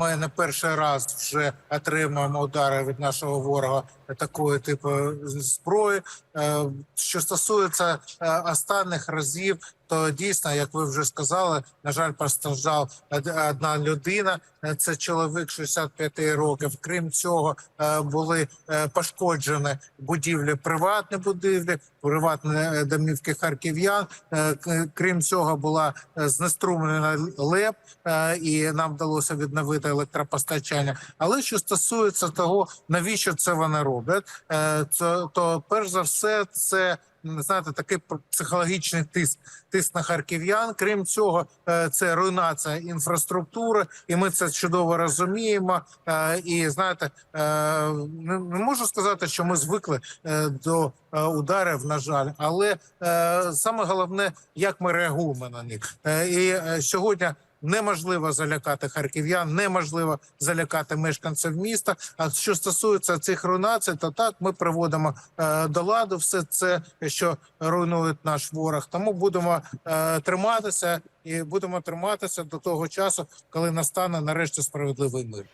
Ми не перший раз вже отримуємо удари від нашого ворога такої типу зброї. Е, Що стосується е, останніх разів, то дійсно, як ви вже сказали, на жаль, постраждав одна людина. Е, Це чоловік 65 років. Крім цього, е, були е, пошкоджені будівлі, приватні будівлі, приватні домівки харків'ян. Крім цього, була знеструмлена ЛЕП, і нам вдалося відновити електропостачання. Але що стосується того, навіщо це вони роблять, то перш за все, це знаєте, такий психологічний тиск, тиск на харків'ян. Крім цього, е, це руйнація інфраструктури, і ми це чудово розуміємо. Е, І знаєте, е, не можу сказати, що ми звикли до ударів, на жаль, але саме головне, як ми реагуємо на них. І сьогодні. Неможливо залякати харків'ян, неможливо залякати мешканців міста. А що стосується цих руйнацій, то так ми приводимо е, до ладу все це, що руйнує наш ворог. Тому будемо е, триматися і будемо триматися до того часу, коли настане нарешті справедливий мир.